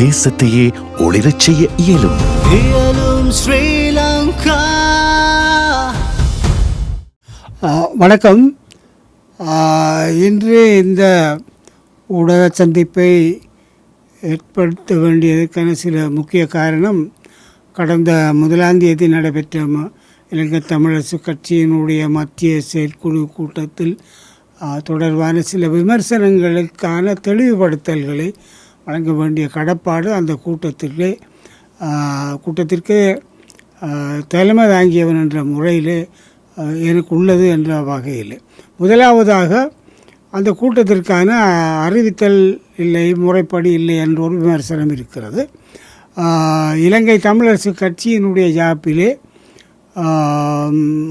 தேசத்தையே ஒளிரச் செய்ய இயலும். இயலும் ஸ்ரீலங்கா. வணக்கம். இன்று இந்த ஊடக சந்திப்பை ஏற்படுத்த வேண்டியதற்கான சில முக்கிய காரணம் கடந்த முதலாம் தேதி நடைபெற்ற இலங்கை தமிழரசு கட்சியினுடைய மத்திய செயற்குழு கூட்டத்தில் தொடர்பான சில விமர்சனங்களுக்கான தெளிவுபடுத்தல்களை வழங்க வேண்டிய கடப்பாடு அந்த கூட்டத்திலே கூட்டத்திற்கு தலைமை தாங்கியவன் என்ற முறையிலே எனக்கு உள்ளது என்ற வகையில். முதலாவதாக அந்த கூட்டத்திற்கான அறிவித்தல் இல்லை முறைப்படி இல்லை என்ற ஒரு விமர்சனம் இருக்கிறது. இலங்கை தமிழரசு கட்சியினுடைய ஜாப்பிலே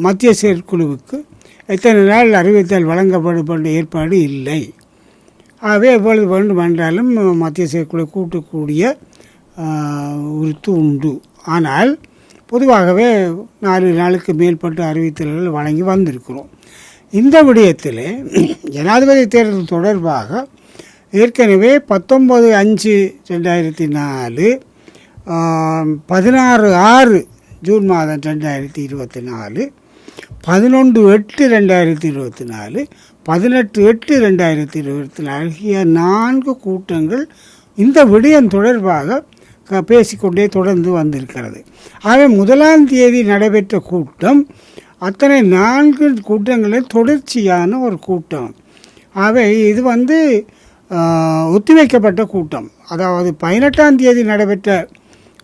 மத்திய செயற்குழுவுக்கு எத்தனை நாள் அறிவித்தல் வழங்கப்படும் ஏற்பாடு இல்லை. ஆகவே எப்பொழுது வேண்டுமென்றாலும் மத்திய செயற்குழு கூட்டக்கூடிய உறுத்து உண்டு. ஆனால் பொதுவாகவே நாலு நாளுக்கு மேற்பட்ட அறிவித்தல்கள் வழங்கி வந்திருக்கிறோம். இந்த விடயத்தில் ஜனாதிபதி தேர்தல் தொடர்பாக ஏற்கனவே பத்தொம்பது அஞ்சு ரெண்டாயிரத்தி நாலு பதினாறு ஆறு ஜூன் மாதம் ரெண்டாயிரத்தி இருபத்தி நாலு பதினொன்று எட்டு ரெண்டாயிரத்தி இருபத்தி நாலு பதினெட்டு எட்டு ரெண்டாயிரத்தி இருபத்தி நாலு ஆகிய நான்கு கூட்டங்கள் இந்த விடயம் தொடர்பாக க பேசிக்கொண்டே தொடர்ந்து வந்திருக்கிறது. ஆகவே முதலாம் தேதி நடைபெற்ற கூட்டம் அத்தனை நான்கு கூட்டங்களில் தொடர்ச்சியான ஒரு கூட்டம். ஆகவே இது வந்து ஒத்திவைக்கப்பட்ட கூட்டம். அதாவது பதினெட்டாம் தேதி நடைபெற்ற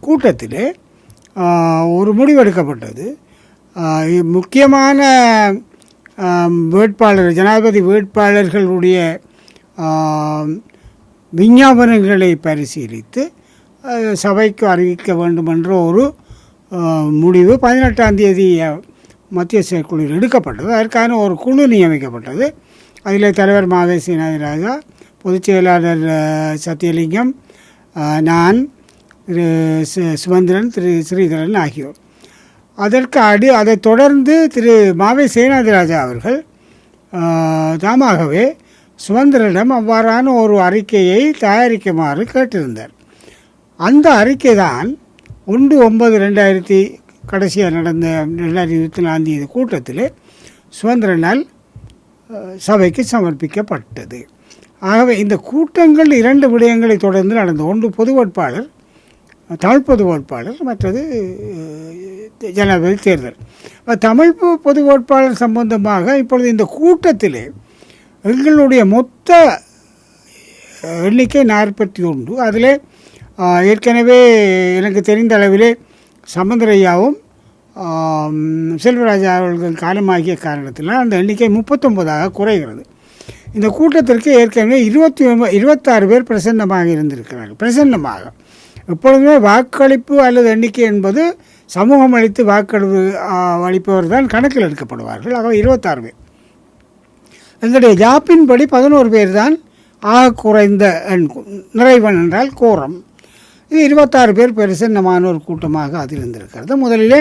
கூட்டத்தில் ஒரு முடிவெடுக்கப்பட்டது. முக்கியமான வேட்பாளர் ஜனாதிபதி வேட்பாளர்களுடைய விஞ்ஞாபனங்களை பரிசீலித்து சபைக்கு அறிவிக்க வேண்டும் என்ற ஒரு முடிவு பதினெட்டாம் தேதி மத்திய செயற்குழுவில் எடுக்கப்பட்டது. அதற்கான ஒரு குழு நியமிக்கப்பட்டது. அதில் தலைவர் மாதேசி ராஜா பொதுச் செயலாளர் சத்தியலிங்கம் நான் திரு சுமந்திரன் திரு ஸ்ரீதரன் ஆகியோர். அதற்கு அடி அதைத் தொடர்ந்து திரு மாவை சேனாதிராஜா அவர்கள் தாமாகவே சுதந்திரிடம் அவ்வாறான ஒரு அறிக்கையை தயாரிக்குமாறு கேட்டிருந்தார். அந்த அறிக்கை தான் ஒன்று ஒன்பது ரெண்டாயிரத்தி கடைசியாக நடந்த ரெண்டாயிரத்தி இருபத்தி நான்கு கூட்டத்தில் சுதந்திரனால் சபைக்கு சமர்ப்பிக்கப்பட்டது. ஆகவே இந்த கூட்டங்கள் இரண்டு விடயங்களை தொடர்ந்து நடந்தது ஒன்று பொது வேட்பாளர் தமிழ் கோட்பாளர் வேட்பாளர் மற்றது ஜனாதிபதி தேர்தல். தமிழ் பொது கோட்பாளர் சம்பந்தமாக இப்பொழுது இந்த கூட்டத்திலே எங்களுடைய மொத்த எண்ணிக்கை நாற்பத்தி ஒன்று. அதில் ஏற்கனவே எனக்கு தெரிந்த அளவிலே சமுந்தரையாவும் செல்வராஜா அவர்கள் காலமாகிய காரணத்தினால் அந்த எண்ணிக்கை முப்பத்தொன்பதாக குறைகிறது. இந்த கூட்டத்திற்கு ஏற்கனவே இருபத்தி ஒன்பது இருபத்தாறு பேர் பிரசன்னமாக இருந்திருக்கிறார்கள். பிரசன்னமாக. எப்பொழுதுமே வாக்களிப்பு அல்லது எண்ணிக்கை என்பது சமூகம் அளித்து வாக்களிப்பு அளிப்பவர் தான் கணக்கில் எடுக்கப்படுவார்கள். ஆக இருபத்தாறு பேர். எங்களுடைய ஜாப்பின்படி பதினோரு பேர் தான் ஆக குறைந்த எண் நிறைவன் என்றால் கோரம். இது இருபத்தாறு பேர் பெருசின்னமான ஒரு கூட்டமாக அது இருந்திருக்கிறது. முதலிலே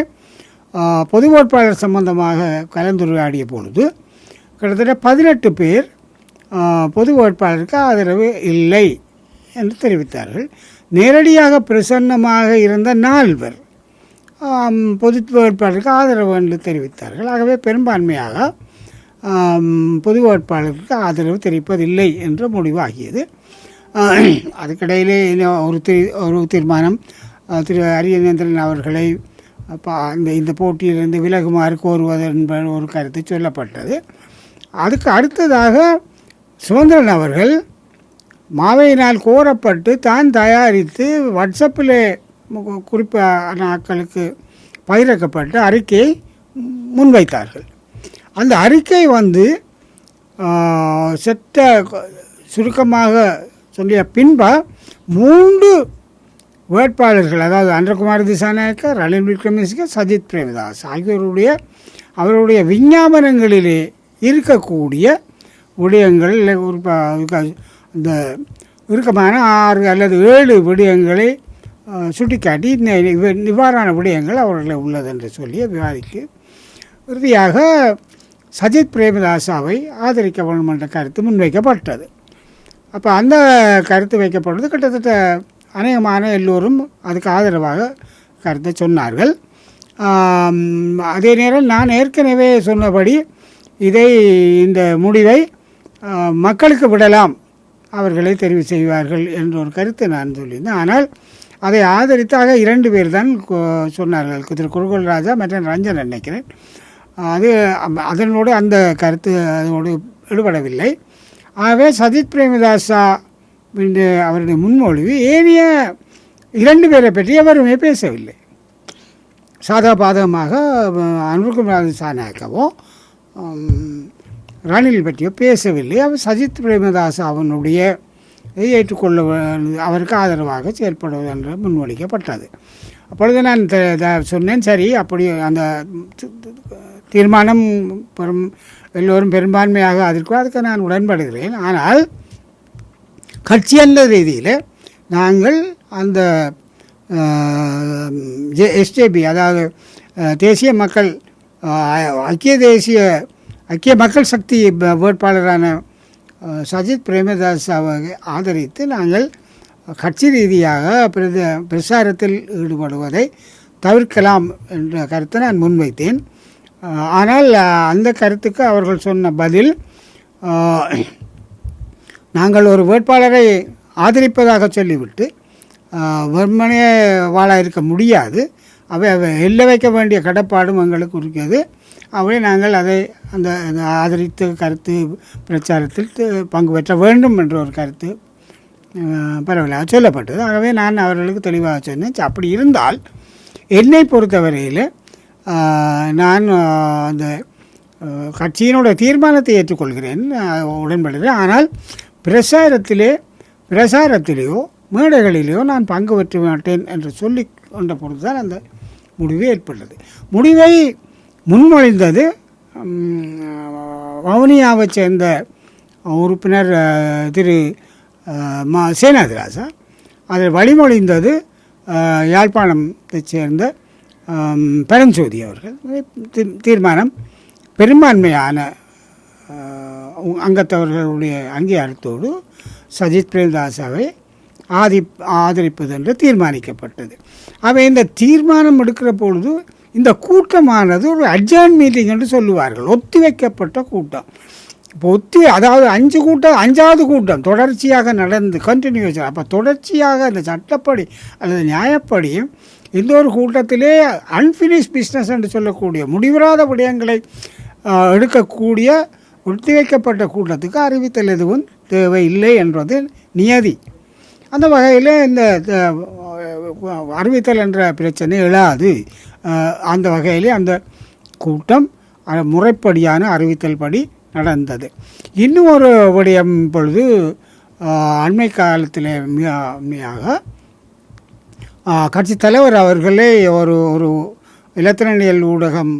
பொது வேட்பாளர் சம்பந்தமாக கலந்துரையாடிய பொழுது கிட்டத்தட்ட பதினெட்டு பேர் பொது வேட்பாளருக்கு ஆதரவு இல்லை என்று தெரிவித்தார்கள். நேரடியாக பிரசன்னமாக இருந்த நால்வர் பொது வேட்பாளருக்கு ஆதரவு என்று தெரிவித்தார்கள். ஆகவே பெரும்பான்மையாக பொது வேட்பாளருக்கு ஆதரவு தெரிவிப்பதில்லை என்ற முடிவாகியது. அதுக்கிடையிலே ஒரு திரு ஒரு தீர்மானம் திரு அரியநேந்திரன் அவர்களை இந்த இந்த போட்டியிலிருந்து விலகுமாறு கோருவது என்பது ஒரு கருத்து சொல்லப்பட்டது. அதுக்கு அடுத்ததாக சுதந்திரன் அவர்கள் மாவையினால் கூறப்பட்டு தான் தயாரித்து வாட்ஸ்அப்பில் குறிப்பான ஆட்களுக்கு பகிரக்கப்பட்ட அறிக்கையை முன்வைத்தார்கள். அந்த அறிக்கை வந்து செத்த சுருக்கமாக சொல்லிய பின்பா மூன்று வேட்பாளர்கள் அதாவது அன்றகுமார் திசாநாயக்கர் ரணில் விக்ரமசிங்க சஜித் பிரேமதாஸ் ஆகியோருடைய அவருடைய விஞ்ஞாபனங்களிலே இருக்கக்கூடிய விடயங்கள் இல்லை ஒரு ப- இந்த இறுக்கமான ஆறு அல்லது ஏழு விடயங்களை சுட்டிக்காட்டி இந்த நிவாரண விடயங்கள் அவர்களை உள்ளது என்று சொல்லி விவாதிக்கு இறுதியாக சஜித் பிரேமதாசாவை ஆதரிக்க வேண்டும் என்ற கருத்து முன்வைக்கப்பட்டது. அப்போ அந்த கருத்து வைக்கப்படுறது கிட்டத்தட்ட அநேகமான எல்லோரும் அதுக்கு ஆதரவாக கருத்தை சொன்னார்கள். அதே நேரம் நான் ஏற்கனவே சொன்னபடி இதை இந்த முடிவை மக்களுக்கு விடலாம் அவர்களே தெரிவு செய்வார்கள் என்ற ஒரு கருத்தை நான் சொல்லியிருந்தேன். ஆனால் அதை ஆதரித்தாக இரண்டு பேர் தான் சொன்னார்கள். திரு குருகுல் ராஜா மற்றும் ரஞ்சன் நினைக்கிறேன். அது அதனோடு அந்த கருத்து அதனோடு ஈடுபடவில்லை ஆகவே சஜித் பிரேமதாசா அவருடைய முன்மொழிவு ஏனைய இரண்டு பேரை பற்றி எவருமே பேசவில்லை. சாதா பாதகமாக அனுகுமார் சாநாயக்கவோ ரணில் பற்றியோ பேசவில்லை. அவர் சஜித் பிரேமதாஸ் அவனுடைய ஏற்றுக்கொள்ள அவருக்கு ஆதரவாக செயல்படுவது என்று முன்வடிக்கப்பட்டது அப்பொழுது நான் த- த- சொன்னேன் சரி அப்படி அந்த தீர்மானம் பெரும் எல்லோரும் பெரும்பான்மையாக அதற்கு அதுக்கு நான் உடன்படுகிறேன். ஆனால் கட்சி என்ற ரீதியில் நாங்கள் அந்த எஸ்ஜேபி அதாவது தேசிய மக்கள் ஐக்கிய தேசிய ஐக்கிய மக்கள் சக்தி வேட்பாளரான சஜித் சஜித் பிரேமதாசாவை ஆதரித்து நாங்கள் கட்சி ரீதியாக பிரத பிரச்சாரத்தில் ஈடுபடுவதை தவிர்க்கலாம் என்ற கருத்தை நான் முன்வைத்தேன். ஆனால் அந்த கருத்துக்கு அவர்கள் சொன்ன பதில் நாங்கள் ஒரு வேட்பாளரை ஆதரிப்பதாக சொல்லிவிட்டு வெறுமனே வாழ இருக்க முடியாது. அவை அவை எல்ல வைக்க வேண்டிய கடப்பாடும் எங்களுக்கு இருக்கிறது. அவை நாங்கள் அதை அந்த ஆதரித்து கருத்து பிரச்சாரத்தில் பங்கு பெற்ற வேண்டும் என்ற ஒரு கருத்து ஆஹ், பரவலாக சொல்லப்பட்டது. ஆகவே நான் அவர்களுக்கு தெளிவாக சொன்னேன். அப்படி இருந்தால் என்னை பொறுத்தவரையில் நான் அந்த கட்சியினுடைய தீர்மானத்தை ஏற்றுக்கொள்கிறேன் உடன்படுகிறேன். ஆனால் பிரசாரத்திலே பிரசாரத்திலேயோ மேடைகளிலேயோ நான் பங்கு பெற்று மாட்டேன் என்று சொல்லி கொண்ட பொழுது தான் அந்த முடிவு ஏற்பட்டது. முடிவை முன்மொழிந்தது வவுனியாவை சேர்ந்த உறுப்பினர் திரு மா சேனாதிராசா. அதில் வழிமொழிந்தது யாழ்ப்பாணத்தை யாழ்ப்பாணத்தைச் சேர்ந்த பரஞ்சோதி அவர்கள். தீர்மானம் பெரும்பான்மையான அங்கத்தவர்களுடைய அங்கீகாரத்தோடு சஜித் பிரேம்தாசாவை ஆதி ஆதரிப்பது என்று தீர்மானிக்கப்பட்டது. அவை இந்த தீர்மானம் எடுக்கிற பொழுது இந்த கூட்டமானது ஒரு அட்ஜான் மீட்டிங் என்று சொல்லுவார்கள். ஒத்தி வைக்கப்பட்ட கூட்டம். இப்போ ஒத்தி அதாவது அஞ்சு கூட்டம் அஞ்சாவது கூட்டம் தொடர்ச்சியாக நடந்து கண்டினியூஸ் அப்போ தொடர்ச்சியாக அந்த சட்டப்படி அல்லது நியாயப்படி இந்த ஒரு கூட்டத்திலே அன்ஃபினிஷ் பிஸ்னஸ் என்று சொல்லக்கூடிய முடிவராத விடயங்களை எடுக்கக்கூடிய எடுக்கக்கூடிய ஒத்திவைக்கப்பட்ட கூட்டத்துக்கு அறிவித்தல் எதுவும் தேவையில்லை என்பது நியதி. அந்த வகையில் இந்த அறிவித்தல் என்ற பிரச்சனை எழாது. அந்த வகையிலே அந்த கூட்டம் முறைப்படியான அறிவித்தல் படி நடந்தது. இன்னும் ஒரு விடயம் பொழுது அண்மை காலத்தில் மிக கட்சி தலைவர் அவர்களே ஒரு ஒரு இலத்திரனியல் ஊடகம்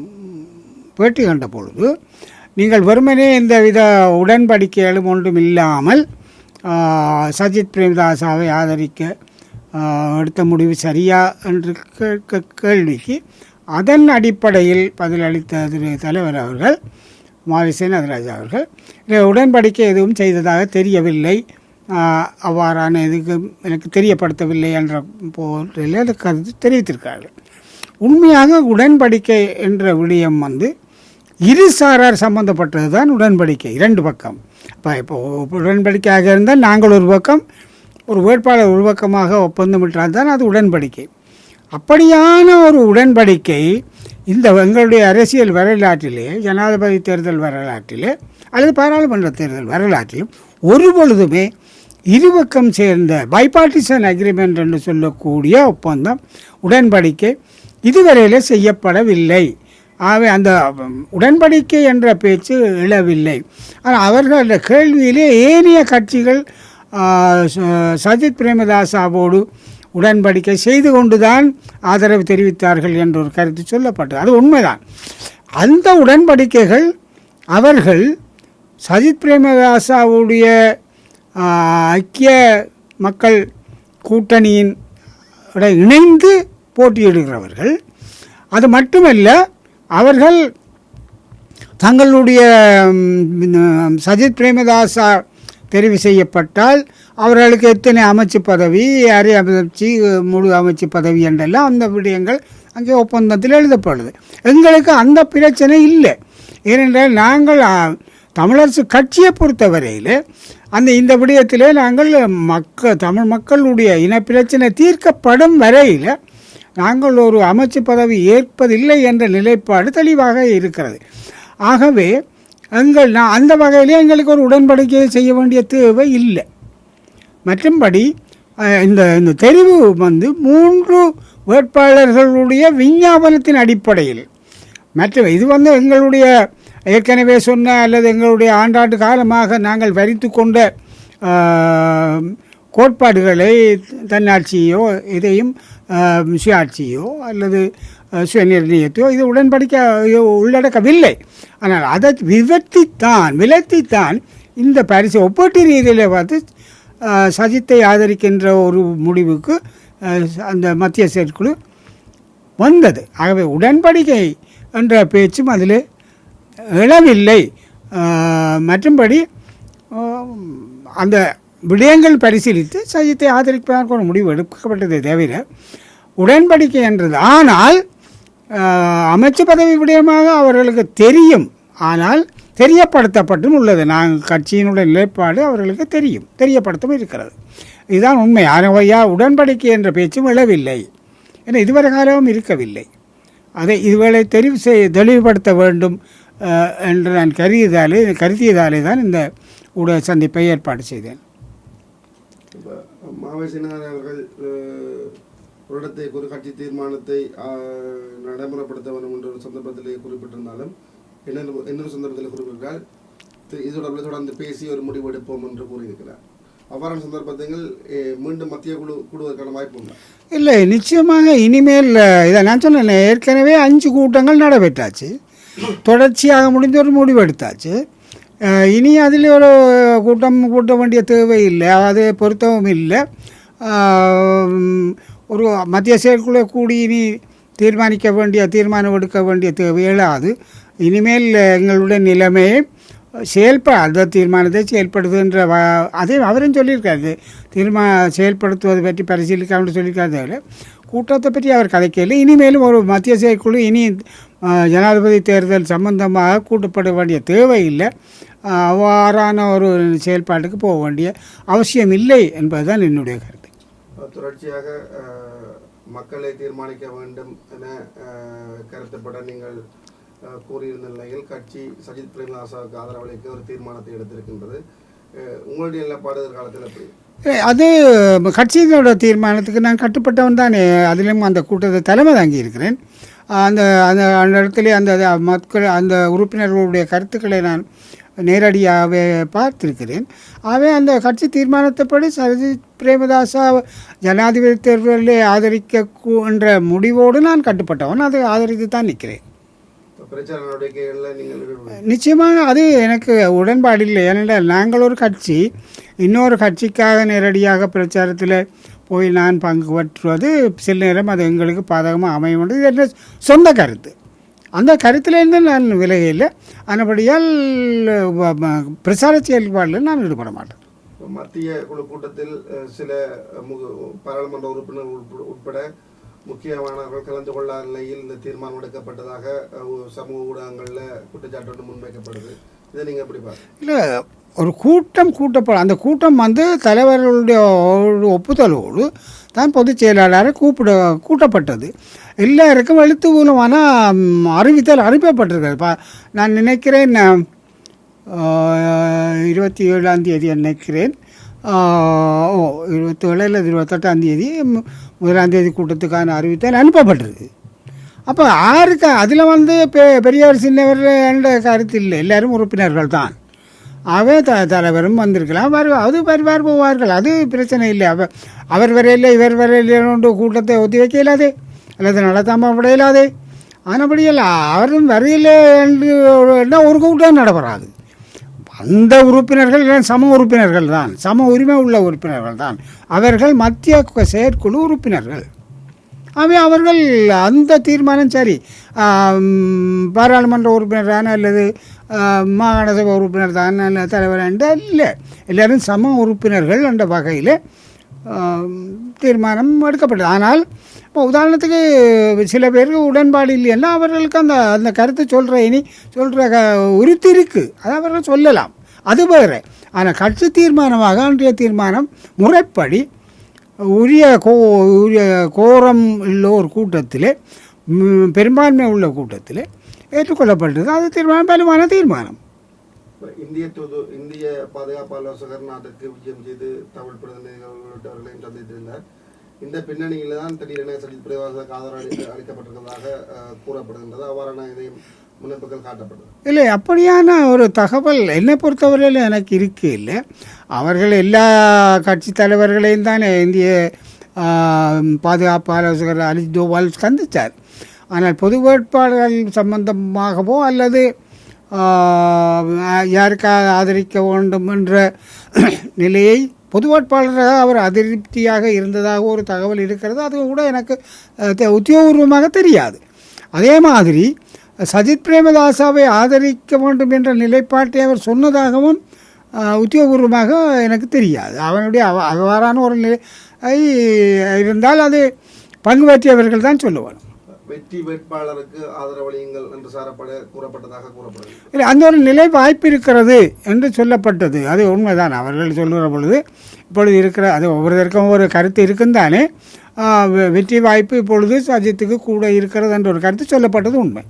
பேட்டி கண்ட பொழுது நீங்கள் வெறுமனே இந்த வித உடன்படிக்கைகளும் ஒன்றும் இல்லாமல் சஜித் பிரேமதாசாவை ஆதரிக்க எடுத்த முடிவு சரியா என்று கேட்க கேள்விக்கு அதன் அடிப்படையில் பதிலளித்த திரு தலைவர் அவர்கள் மாவிசேன் நடராஜா அவர்கள். உடன்படிக்கை எதுவும் செய்ததாக தெரியவில்லை. அவ்வாறான இதுக்கு எனக்கு தெரியப்படுத்தவில்லை என்ற போரில் கருத்து தெரிவித்திருக்கார்கள் உண்மையாக உடன்படிக்கை என்ற விடயம் வந்து இரு சாரார் சம்பந்தப்பட்டது தான் உடன்படிக்கை இரண்டு பக்கம். இப்போ இப்போ உடன்படிக்கையாக இருந்தால் நாங்கள் ஒரு பக்கம் ஒரு வேட்பாளர் உருவக்கமாக ஒப்பந்தமிட்டால் தான் அது உடன்படிக்கை. அப்படியான ஒரு உடன்படிக்கை இந்த எங்களுடைய அரசியல் வரலாற்றிலே ஜனாதிபதி தேர்தல் வரலாற்றிலே அல்லது பாராளுமன்ற தேர்தல் வரலாற்றிலும் ஒரு பொழுதுமே இருபக்கம் சேர்ந்த பைபாட்டிசன் அக்ரிமெண்ட் என்று சொல்லக்கூடிய ஒப்பந்தம் உடன்படிக்கை இதுவரையில் செய்யப்படவில்லை. ஆகவே அந்த உடன்படிக்கை என்ற பேச்சு எழவில்லை. ஆனால் அவர்களோட கேள்வியிலே ஏனைய கட்சிகள் சஜித் பிரேமதாசாவோடு உடன்படிக்கை செய்து கொண்டுதான் ஆதரவு தெரிவித்தார்கள் என்ற ஒரு கருத்து சொல்லப்பட்டது. அது உண்மைதான். அந்த உடன்படிக்கைகள் அவர்கள் சஜித் பிரேமதாசாவுடைய ஐக்கிய மக்கள் கூட்டணியின் இணைந்து போட்டியிடுகிறவர்கள். அது மட்டுமல்ல அவர்கள் தங்களுடைய சஜித் பிரேமதாசா தெரிவு செய்யப்பட்டால் அவர்களுக்கு எத்தனை அமைச்சு பதவி அரை அமைச்சு முழு அமைச்சு பதவி என்றெல்லாம் அந்த விடயங்கள் அங்கே ஒப்பந்தத்தில் எழுதப்படுது. எங்களுக்கு அந்த பிரச்சனை இல்லை. ஏனென்றால் நாங்கள் தமிழரசு கட்சியை பொறுத்தவரையில் அந்த இந்த விடயத்தில் நாங்கள் மக்கள் தமிழ் மக்களுடைய இனப்பிரச்சனை தீர்க்கப்படும் வரையில் நாங்கள் ஒரு அமைச்சு பதவி ஏற்பதில்லை என்ற நிலைப்பாடு தெளிவாக இருக்கிறது. ஆகவே எங்கள் நான் அந்த வகையிலே எங்களுக்கு ஒரு உடன்படிக்கையை செய்ய வேண்டிய தேவை இல்லை. மற்றும்படி இந்த இந்த தெரிவு வந்து மூன்று வேட்பாளர்களுடைய விஞ்ஞாபனத்தின் அடிப்படையில். மற்றும் இது வந்து எங்களுடைய ஏற்கனவே சொன்ன அல்லது எங்களுடைய ஆண்டாண்டு காலமாக நாங்கள் வரித்து கொண்ட கோட்பாடுகளை தன்னாட்சியோ இதையும் சுயாட்சியோ அல்லது சுயநிர்ணயத்தையோ இது உடன்படிக்கையோ உள்ளடக்கவில்லை. ஆனால் அதை விவர்த்தித்தான் விலத்தித்தான் இந்த பரிசு ஒப்பீட்டு ரீதியில் பார்த்து சஜித்தை ஆதரிக்கின்ற ஒரு முடிவுக்கு அந்த மத்திய செயற்குழு வந்தது. ஆகவே உடன்படிக்கை என்ற பேச்சும் அதில் இழவில்லை மற்றும்படி அந்த விடயங்கள் பரிசீலித்து சஜித்தை ஆதரிப்பதற்கு ஒரு முடிவு எடுக்கப்பட்டதை தவிர உடன்படிக்கை என்றது. ஆனால் அமைச்சு பதவி விடயமாக அவர்களுக்கு தெரியும். ஆனால் தெரியப்படுத்தப்பட்டும் உள்ளது. நாங்கள் கட்சியினுடைய நிலைப்பாடு அவர்களுக்கு தெரியும். தெரியப்படுத்தவும் இருக்கிறது. இதுதான் உண்மை. அனவையா உடன்படிக்கை என்ற பேச்சும் எழவில்லை. ஏன்னா இதுவரை காலமும் இருக்கவில்லை. அதை இதுவேளை தெரிவு செய் தெளிவுபடுத்த வேண்டும் என்று நான் கருதியதாலே கருதியதாலே தான் இந்த ஊடக சந்திப்பை ஏற்பாடு செய்தேன். அவர்கள் ஒரு இடத்தை ஒரு கட்சி தீர்மானத்தை நடைமுறைப்படுத்த வேண்டும் என்ற ஒரு சந்தர்ப்பத்திலே குறிப்பிட்டிருந்தாலும் இன்னொரு இன்னொரு சந்தர்ப்பத்தில் குறிப்பிட்டால் இது தொடர்பில் தொடர்ந்து பேசி ஒரு முடிவு எடுப்போம் என்று கூறியிருக்கிறார். அவ்வாறான சந்தர்ப்பத்தில் மீண்டும் மத்திய குழு கூடுவதற்கான வாய்ப்பு உண்டா? இல்லை நிச்சயமாக இனிமேல் இதை நான் சொன்னேன் ஏற்கனவே அஞ்சு கூட்டங்கள் நடைபெற்றாச்சு. தொடர்ச்சியாக முடிஞ்ச ஒரு முடிவு எடுத்தாச்சு. இனி அதில் ஒரு கூட்டம் கூட்ட வேண்டிய தேவை இல்லை அது பொருத்தமும் இல்லை. ஒரு மத்திய செயற்குழு கூடி இனி தீர்மானிக்க வேண்டிய தீர்மானம் எடுக்க வேண்டிய தேவை எழாது இனிமேல் எங்களுடைய நிலைமையை செயல்ப அந்த தீர்மானத்தை செயல்படுத்துகின்ற வ- அதையும் அவரும் சொல்லியிருக்காரு தீர்மா செயல்படுத்துவது பற்றி பரிசீலிக்காமல் சொல்லியிருக்காரு கூட்டத்தை பற்றி அவர் கதைக்கல இனிமேலும் ஒரு மத்திய செயற்குழு இனி ஜனாதிபதி தேர்தல் சம்பந்தமாக கூட்டப்பட வேண்டிய தேவை இல்லை அவ்வாறான ஒரு செயல்பாட்டுக்கு போக வேண்டிய அவசியம் இல்லை என்பதுதான் என்னுடைய கருத்து தொடர்ச்சியாக மக்களை தீர்மானிக்க வேண்டும் என கருத்துப்பட நீங்கள் கூறியிருந்த நிலையில் கட்சி சஜித் பிரேமதாசாவுக்கு ஆதரவளிக்க ஒரு தீர்மானத்தை எடுத்திருக்கின்றது. உங்களுடைய நிலைப்பாடு காலத்தில் எப்படி? அது கட்சியினோட தீர்மானத்துக்கு நான் கட்டுப்பட்டவன் தானே. அதிலும் அந்த கூட்டத்தை தலைமை தாங்கி இருக்கிறேன். அந்த அந்த அந்த இடத்துல அந்த மக்கள் அந்த உறுப்பினர்களுடைய கருத்துக்களை நான் நேரடியாகவே பார்த்திருக்கிறேன். ஆகவே அந்த கட்சி தீர்மானத்தைப்படி சரஜித் பிரேமதாசா ஜனாதிபதி தேர்தலில் ஆதரிக்க என்ற முடிவோடு நான் கட்டுப்பட்டவன். அதை ஆதரித்து தான் நிற்கிறேன். நிச்சயமாக அது எனக்கு உடன்பாடு இல்லை. ஏனென்றால் நாங்கள் ஒரு கட்சி. இன்னொரு கட்சிக்காக நேரடியாக பிரச்சாரத்தில் போய் நான் பங்கு பற்றுவது சில நேரம் அது எங்களுக்கு பாதகமாக அமையும். இது என்ற சொந்த கருத்து. அந்த கருத்திலேருந்து நான் விலகையில் ம- பிரச்சார செயல்பாடில் நான் ஈடுபட மாட்டேன். மத்திய குழு கூட்டத்தில் சில பாராளுமன்ற உறுப்பினர்கள் உட்பட- முக்கியமானவர்கள் கலந்து கொள்ளாத நிலையில் இந்த தீர்மானம் எடுக்கப்பட்டதாக சமூக ஊடகங்களில் குற்றச்சாட்டு முன்வைக்கப்படுது. இதை நீங்கள் எப்படி பார்க்குறீங்க? இல்லை ஒரு கூட்டம் கூட்டப்படும் அந்த கூட்டம் வந்து தலைவர்களுடைய ஒப்புதலோடு தான் பொதுச் செயலாளரை கூப்பிட கூட்டப்பட்டது. எல்லாருக்கும் எழுத்து மூலமான அறிவித்தல் அனுப்பப்பட்டிருக்கிறது பா நான் நினைக்கிறேன் இருபத்தி ஏழாம் தேதி நினைக்கிறேன். ஓ இருபத்தி ஏழு இல்லை இருபத்தெட்டாம் தேதி மு- முதலாம் தேதி கூட்டத்துக்கான அறிவித்தல் அனுப்பப்பட்டிருக்கு. அப்போ ஆருக்கு அதில் வந்து பெ பெரியவர் சின்னவர் என்ற கருத்து இல்லை எல்லாரும் உறுப்பினர்கள் தான். அவே த தலைவரும் வந்திருக்கலாம். வரு அது வருவார் போவார்கள் அது பிரச்சனை இல்லை. அவ அவர் வரையில் இவர் வரையில் கூட்டத்தை ஒத்தி வைக்க அல்லது நடத்தாமல் விட இயலாதே ஆனபடியில் அவரும் வரையில் என்று ஒரு- கூட்டம் நடைபெறாது. அந்த உறுப்பினர்கள் சம உறுப்பினர்கள் தான். சம உரிமை உள்ள உறுப்பினர்கள் தான். அவர்கள் மத்திய செயற்குழு உறுப்பினர்கள். அவை அவர்கள் அந்த தீர்மானம் சரி பாராளுமன்ற பாராளுமன்ற உறுப்பினரான அல்லது மாகாண சபை உறுப்பினர் தான் அல்ல தலைவர் என்ற இல்லை. எல்லாரும் சம உறுப்பினர்கள் என்ற வகையில் தீர்மானம் எடுக்கப்பட்டது. ஆனால் இப்போ உதாரணத்துக்கு சில பேருக்கு உடன்பாடு இல்லைன்னா அவர்களுக்கு அந்த அந்த கருத்தை சொல்கிற இனி சொல்கிற க உறுத்தி இருக்குது அதை அவர்கள் சொல்லலாம். அது வேறு. ஆனால் கட்சி தீர்மானமாக அன்றைய தீர்மானம் முறைப்படி உரிய கோ உரிய கோரம் உள்ள ஒரு கூட்டத்தில் பெரும்பான்மை உள்ள கூட்டத்தில் ஏற்றுக்கொள்ளப்பட்டது. அது தீர்மானம் பலமான தீர்மானம். இந்திய தூது இந்திய பாதுகாப்பு ஆலோசகர் நாட்டிற்கு விஜயம் செய்து தமிழ் பிரதிநிதிகள் உள்ளிட்டவர்களையும் சந்தித்திருந்தார் இந்த பின்னணியில தான் திடீரென சஜித் பிரேமதாசக்கு ஆதரவு அளிக்க கூறப்படுகின்றது. அவ்வாறான இதையும் முன்னெடுப்புகள் காட்டப்படுது இல்லை அப்படியான ஒரு தகவல் என்னை பொறுத்தவரையில் எனக்கு இருக்கு இல்லை. அவர்கள் எல்லா கட்சி தலைவர்களையும் தான் இந்திய பாதுகாப்பு ஆலோசகர் அஜித் தோவால் சந்தித்தார். ஆனால் பொது வேட்பாளர்கள் சம்பந்தமாகவோ அல்லது யாருக்காக ஆதரிக்க வேண்டும் என்ற நிலையை பொது வேட்பாளராக அவர் அதிருப்தியாக இருந்ததாக ஒரு தகவல் இருக்கிறது. அது கூட எனக்கு தெ- உத்தியோகபூர்வமாக தெரியாது. அதே மாதிரி சஜித் பிரேமதாசாவை ஆதரிக்க வேண்டும் என்ற நிலைப்பாட்டை அவர் சொன்னதாகவும் உத்தியோகபூர்வமாக எனக்கு தெரியாது. அவனுடைய அவ அவ்வாறான ஒரு நிலை இருந்தால் அது பங்கு பற்றியவர்கள் தான் சொல்லுவாங்க வெற்றி வேட்பாளருக்கு ஆதரவளியுங்கள் என்று சாரப்பட கூறப்பட்டதாக கூறப்படுகிறது. இல்லை அந்த ஒரு நிலை வாய்ப்பு இருக்கிறது என்று சொல்லப்பட்டது. அது உண்மைதான். அவர்கள் சொல்லுகிற பொழுது இப்பொழுது இருக்கிற அது ஒவ்வொருத்தருக்கும் ஒரு கருத்து இருக்குந்தானே வெற்றி வாய்ப்பு இப்பொழுது சஜித்துக்கு கூட இருக்கிறது என்ற ஒரு கருத்து சொல்லப்பட்டது உண்மை.